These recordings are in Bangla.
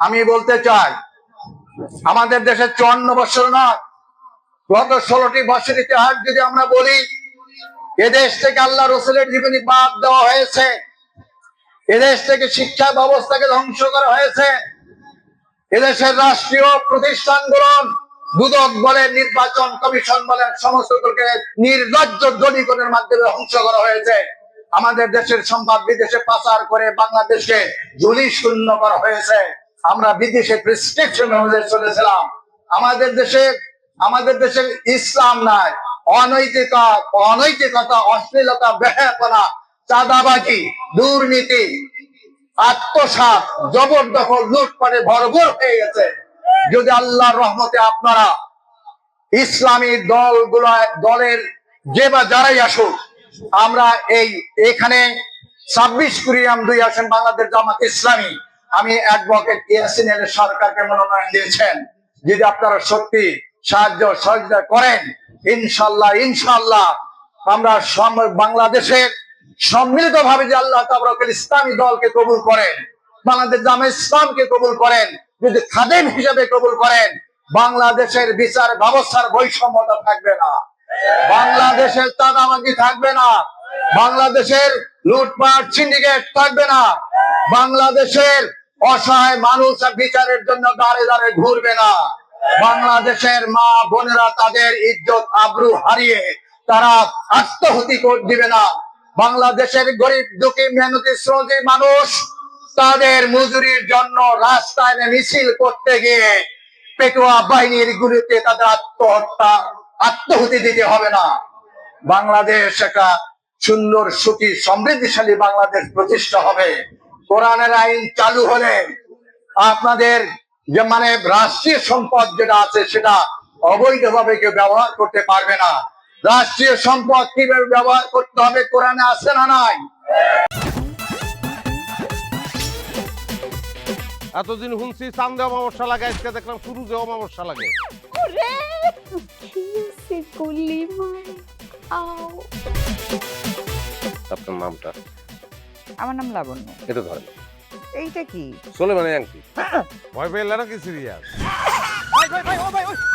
আমি বলতে চাই, আমাদের দেশের চুয়ান্ন বছর নয়, গত ষোলোটি বছর ইতিহাস যদি আমরা বলি, এদেশ থেকে আল্লাহ রসুলের জীবনী বাদ দেওয়া হয়েছে, এদেশ থেকে শিক্ষা ব্যবস্থাকে ধ্বংস করা হয়েছে, এদেশের রাষ্ট্রীয় প্রতিষ্ঠানগুলো দুদক বলেন নির্বাচন কমিশন বলেন সমস্তকে নির্লজ্জ দলীকরণের মাধ্যমে ধ্বংস করা হয়েছে। আমাদের দেশের সম্পদ বিদেশে পাচার করে বাংলাদেশকে জুলি শূন্য করা হয়েছে। আমরা বিদেশে প্রেসক্রিপশন অনুযায়ী চলেছিলাম। আমাদের দেশে আমাদের দেশে ইসলাম নাই। অনৈতিকতা অনৈতিকতা, অশ্লীলতা বেহাপনা চাঁদাবাজি, দুর্নীতি, আত্মসাত, জবরদখল, লুটপাটে ভরপুর হয়ে গেছে। যদি আল্লাহর রহমতে আপনারা ইসলামী দলগুলো, দলের যে বা যারাই আসুক, আমরা এই, এখানে ছাব্বিশ কুড়িয়াম দুই আসেন বাংলাদেশ জামাত ইসলামী। আমি অ্যাডভোকেট ইয়াসিন আলী সরকারকে মনোনয়ন দিয়েছেন। যদি আপনারা সত্যি সাহায্য সহযোগিতা করেন, ইনশাল্লাহ ইনশাল্লাহ আমরা বাংলাদেশের সম্মিলিত ভাবে যে আল্লাহ তাবরকের ইসলামী দলকে কবুল করেন, বাংলাদেশ জামা ইসলামকে কবুল করেন, যদি খাদেম হিসেবে কবুল করেন, বাংলাদেশের বিচার ব্যবস্থার বৈষম্যতা থাকবে না। বাংলাদেশের চাঁদাবাজি থাকবে না। বাংলাদেশের লুটপাট সিন্ডিকেট থাকবে না। বাংলাদেশের অসহায় মানুষ বিচারের জন্য দাঁড়ে দাঁড়ে ঘুরবে না। বাংলাদেশের মা বোনেরা তাদের ইজ্জত, আবরু হারিয়ে তারা আত্মহতি দিবে না। বাংলাদেশের গরিব দুঃখী মেহনতি শ্রমিক মানুষ তাদের মজুরির জন্য রাস্তায় মিছিল করতে গিয়ে পেটুয়া বাহিনীর গুলিতে তাদের আত্মহত্যা, আত্মহতি দিতে হবে না। বাংলাদেশ একটা সুন্দর, সুখী, সমৃদ্ধিশালী বাংলাদেশ প্রতিষ্ঠা হবে। কোরআনের আইন চালু হলে আপনাদের যে মানে রাষ্ট্রীয় সম্পদ যেটা আছে সেটা অবৈধভাবে কেউ ব্যবহার করতে পারবে না। রাষ্ট্রীয় সম্পদ কীভাবে ব্যবহার করতে হবে কোরআনে আছে না নাই? এতদিন শুনছি চান্দে অমাবস্যা লাগে আজকে দেখলাম শুরুতে অমাবস্যা লাগে। আপনার নামটা? আমার নাম লাবণ্য। এটা ধরেন। এইটা কি? চলে মানে আংটি। ভয় পেলে নাকি সিরিয়াস?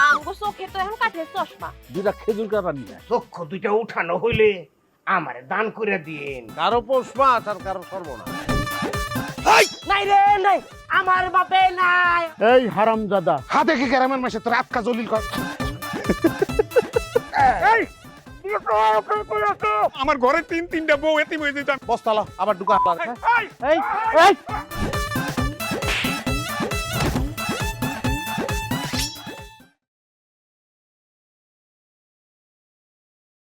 আমগো চোখে তো এখন কাঠের চশমা। দুটা খেজুর কাটা নিয়ে চক্ষু দুইটা উঠানো হইলে আমার দান করে দিন কারও পৌষ আর কারও সর্বনা নাই রে নাই। আমার বাপে নাই। এই হারাম দাদা হাতে কি গ্রামের মাসে তোর আটকা জলিল কর। আমার ঘরে তিন তিনটা বউ এতিম হয়ে যেতাম বস্তালা আবার ঢুকা এই! এই!